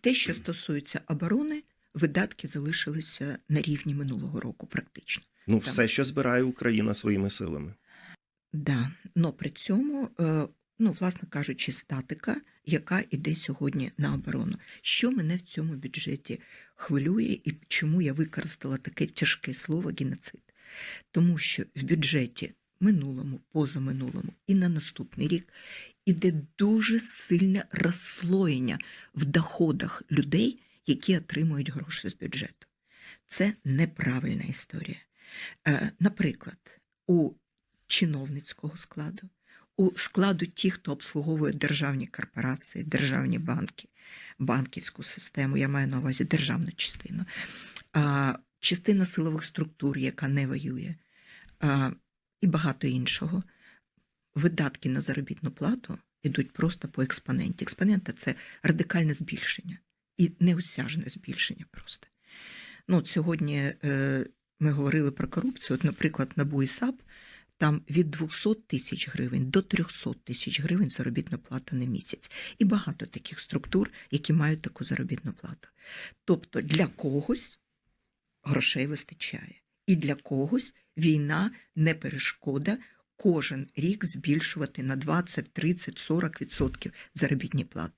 те, що стосується оборони, видатки залишилися на рівні минулого року, практично. Ну, Там. все, що збирає Україна своїми силами. Да, но при цьому, е, ну, власне кажучи, статика, яка іде сьогодні на оборону. Що мене в цьому бюджеті хвилює і чому я використала таке тяжке слово геноцид? Тому що в бюджеті минулому, позаминулому і на наступний рік іде дуже сильне розслоєння в доходах людей, які отримують гроші з бюджету. Це неправильна історія. Е, Наприклад, у чиновницького складу, у складу тих, хто обслуговує державні корпорації, державні банки, банківську систему, я маю на увазі державну частину, частина силових структур, яка не воює, і багато іншого. Видатки на заробітну плату йдуть просто по експоненті. Експонента це радикальне збільшення і неосяжне збільшення просто. Ну, от сьогодні е, ми говорили про корупцію. От, наприклад, НАБУ і там від 200 тисяч гривень до 300 тисяч гривень заробітна плата на місяць. І багато таких структур, які мають таку заробітну плату. Тобто для когось грошей вистачає, і для когось війна не перешкода кожен рік збільшувати на 20, 30, 40 відсотків заробітні плати.